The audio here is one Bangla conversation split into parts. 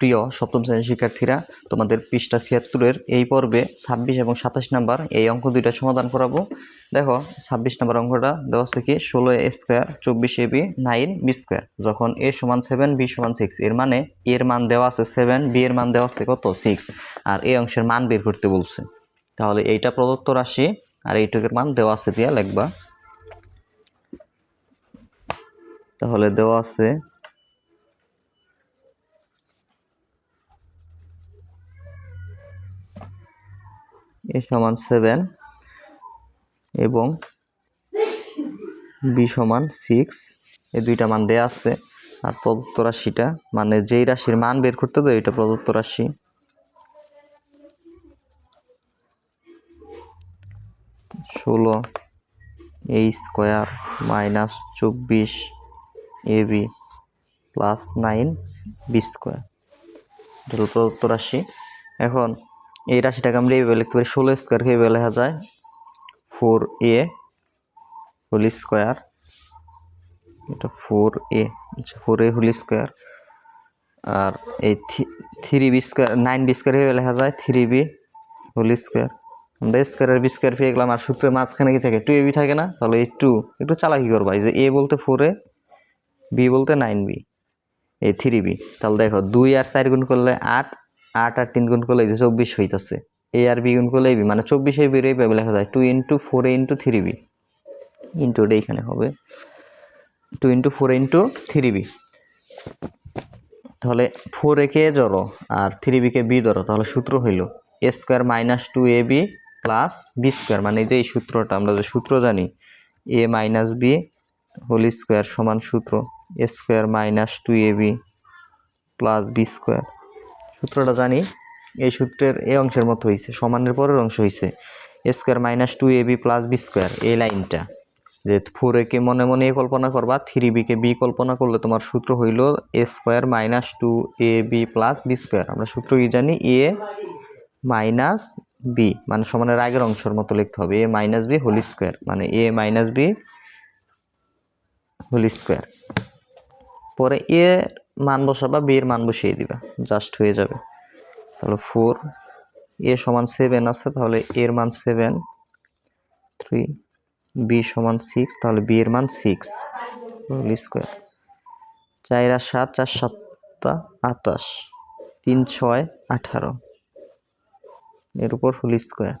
প্রিয় সপ্তম শ্রেণির শিক্ষার্থীরা, তোমাদের পৃষ্ঠা ছিয়াত্তরের এই পর্বে ছাব্বিশ এবং সাতাশ নাম্বার এই অঙ্ক দুইটা সমাধান করাবো। দেখো, ছাব্বিশ নাম্বার অঙ্কটা দেওয়া আছে কি? ষোলো এ স্কোয়ার, চব্বিশ A B, nine B square. যখন এ সমান সেভেন, বি সমান সিক্স, এর মানে এর মান দেওয়া আছে সেভেন, বি এর মান দেওয়া আছে কত? সিক্স। আর এই অংশের মান বের করতে বলছে। তাহলে এইটা প্রদত্ত রাশি, আর এইটুকের মান দেওয়া আছে দিয়া লিখবা। তাহলে দেওয়া আছে এ সমান সেভেন এবং বি সমান সিক্স এই দুইটা মান দেয়া আছে। আর প্রদত্ত রাশিটা মানে যেই রাশির মান বের করতে দেয় এটা প্রদত্ত রাশি। ষোলো এ স্কোয়ার মাইনাস চব্বিশ A B plus nine B square এটা প্রদত্ত রাশি। এখন এই রাশিটাকে আমরা এইভাবে লিখতে পারি, ষোলো স্কোয়ারকে এইভাবে লেখা যায় ফোর এ হোল স্কোয়ার এটা ফোর এ আচ্ছা ফোর এ হোল স্কোয়ার আর এই three B square nine B square হিসেবে লেখা যায় থ্রি বি হোল স্কোয়ার আমরা স্কোয়ারের বি স্কোয়ার পেয়ে গেলাম, আর সূত্রের মাঝখানে কি থাকে টু এ বি থাকে না, তাহলে এই টু একটু চালাকি করবা, এই যে এ বলতে ফোর এ বি বলতে নাইন বি এই থ্রি বি তাহলে দেখো দুই আর চার গুণ করলে আট আট আর তিন গুণ করলে চব্বিশ হইতেছে। এ আর বি গুণ করলে বি মানে চব্বিশ এই বির লেখা যায় two into four into three B into ওটা এখানে হবে। Two into four into three B তাহলে ফোর এ কে জড়ো আর থ্রি বিকে বি ধরো, তাহলে সূত্র হইল A square minus two A B plus B square মানে যে এই সূত্রটা, আমরা যে সূত্র জানি A minus B whole square সমান সূত্র A square minus two A B plus B square সূত্রটা জানি, এই সূত্রের এই অংশের মতো হয়েছে সমানের পরের অংশ হয়েছে A square minus two A B plus B square এই লাইনটা। যে ফোর একে মনে মনে এ কল্পনা করবা থ্রি বিকে বি কল্পনা করলে তোমার সূত্র হইল A square minus two A B plus B square আমরা সূত্র কি জানি? এ মাইনাস বি মানে সমানের আগের অংশের মতো লিখতে হবে A minus B whole square মানে A minus B whole square পরে এ মান বসাবা বি এর মান বসিয়ে দিবা জাস্ট হয়ে যাবে। তাহলে ফোর এ সমান সেভেন আছে, তাহলে এর মান সেভেন থ্রি বি সমান সিক্স তাহলে বি এর মান সিক্স হোল স্কোয়ার চার আর সাত, চার সাতটা আটাশ তিন ছয়, আঠারো, এর উপর হোল স্কোয়ার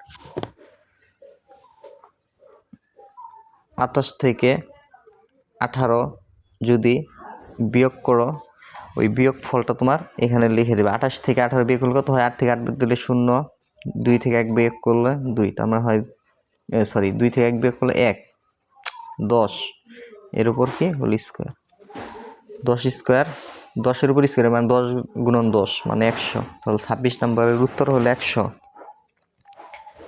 আটাশ থেকে আঠারো যদি বিয়োগ করো ওই বিয়োগ ফলটা তোমার এখানে লিখে দেবে। আঠাশ থেকে আঠারো বিয়োগ করলে কত হয়? আট থেকে আট বিয়োগ দিলে শূন্য, দুই থেকে এক বিয়োগ করলে দুই। তার মানে হয় সরি দুই থেকে এক বিয়োগ করলে এক। দশ। এর উপর কি? Whole square. দশ স্কোয়ার, দশের উপর স্কোয়ার মানে দশ গুণন দশ মানে একশো। তাহলে ছাব্বিশ নম্বরের উত্তর হলো একশো।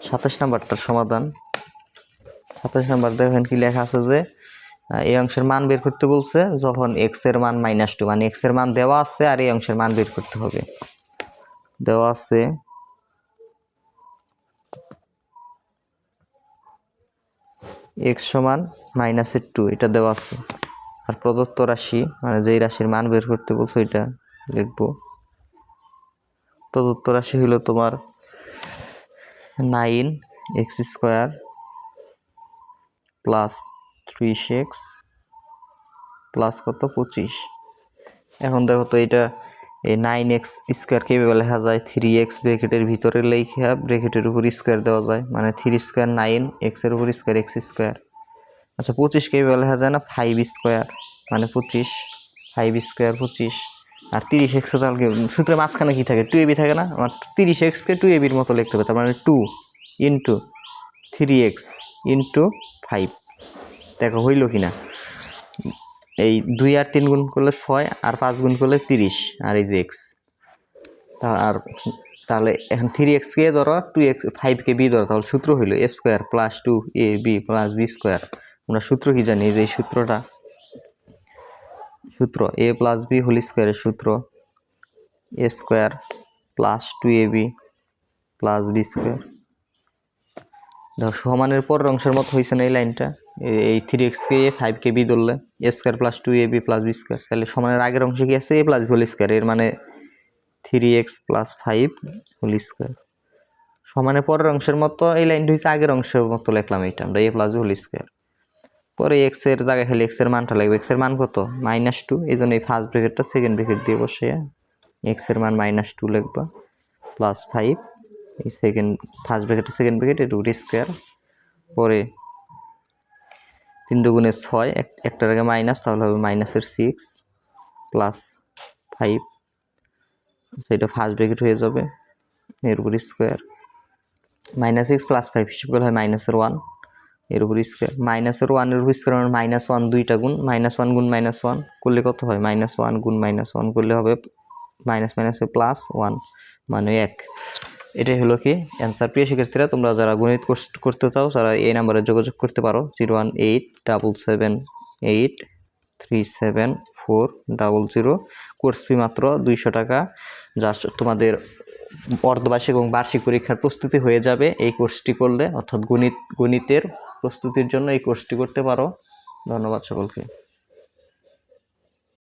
সাতাশ নাম্বারটার সমাধান। সাতাশ নাম্বার দেখেন কি লেখা আছে যে এই অংশের মান বের করতে বলছে, যখন এক্সের মান মাইনাস টু মানে এক্সের মান দেওয়া আছে আর এই অংশের মান বের করতে হবে। দেওয়া আছে এক্স সমান মাইনাসের টু এটা দেওয়া আছে। আর প্রদত্ত রাশি মানে যেই রাশির মান বের করতে বলছো, এটা লিখব। প্রদত্ত রাশি হলো তোমার nine X square plus three X plus কত? পঁচিশ। এখন দেখো তো এটা এই নাইন এক্স স্কোয়ার কীভাবে লেখা যায়। থ্রি এক্স ব্রেকেটের ভিতরে লেখা ব্রেকেটের উপর স্কোয়ার দেওয়া যায়। মানে থ্রি স্কোয়ার নাইন এক্সের উপর স্কোয়ার এক্স স্কোয়ার আচ্ছা পঁচিশ কীভাবে লেখা যায় না? ফাইভ স্কোয়ার মানে পঁচিশ ফাইভ স্কোয়ার পঁচিশ। আর তিরিশ এক্স তাহলে সূত্রের মাঝখানে কী থাকে? টু এবি থাকে না? আমার তিরিশ এক্সকে টু এবির মতো লিখতে হবে। তার মানে two into three X into five দেখো, হইল কি না এই দুই আর তিন গুণ করলে ছয়, আর পাঁচ গুণ করলে তিরিশ, আর এই যে এক্স আর তাহলে এখন থ্রি এক্সকে ধরো টু এক্স ফাইভকে বি ধরো, তাহলে সূত্র হইল A square plus two A B plus B square আমরা সূত্র কি জানি? যে এই সূত্রটা। সূত্র এ প্লাস বি হোল স্কোয়ারের সূত্র। A square plus two A B plus B square দেখো সমানের পরের অংশের মতো হয়েছে না এই লাইনটা। এই থ্রি এক্স কে ফাইভ কে বি ধরলে A square plus two A B plus B square তাহলে সমানের আগের অংশে কি আছে? এ প্লাস হোল স্কোয়ার এর মানে three X plus five whole square সমানে পরের অংশের মতো এই লাইনটা হচ্ছে আগের অংশের মতো লিখলাম এটা আমরা এ প্লাস হোল স্কোয়ার পরে এক্সের জায়গায় খালি এক্সের মানটা লাগবে। এক্সের মান কত? মাইনাস টু এই জন্য এই ফার্স্ট ব্রেকেটটা সেকেন্ড ব্রেকেট দিয়ে বসে এক্সের মান মাইনাস টু লিখবা। প্লাস ফাইভ এই সেকেন্ড ফার্স্ট ব্রেকেটটা সেকেন্ড ব্রেকেট রুট স্কোয়ার পরে তিন দুগুণে ছয়, এক- একটার আগে মাইনাস তাহলে হবে মাইনাসের সিক্স প্লাস ফাইভ সেটা ফার্স্ট ব্রেকেট হয়ে যাবে, এর উপর square minus six plus five হিসেব করলে হয় মাইনাসের ওয়ানের উপর স্কোয়ার মাইনাসের ওয়ানের উপর স্কোয়ার মানে মাইনাস ওয়ান দুইটা গুণ মাইনাস ওয়ান গুণ মাইনাস ওয়ান করলে কত হয়? মাইনাস ওয়ান গুণ মাইনাস ওয়ান করলে হবে মাইনাস মাইনাসে প্লাস ওয়ান মানে এক। এটাই হলো কি? অ্যান্সার প্রিয় শিক্ষার্থীরা, তোমরা যারা গণিত কোর্স করতে চাও, তারা এই নাম্বারে যোগাযোগ করতে পারো zero one eight double seven eight three seven four double zero course fee মাত্র দুইশো টাকা। যা তোমাদের অর্ধবার্ষিক এবং বার্ষিক পরীক্ষার প্রস্তুতি হয়ে যাবে এই কোর্সটি করলে। অর্থাৎ গণিত, গণিতের প্রস্তুতির জন্য এই কোর্সটি করতে পারো। ধন্যবাদ সকলকে।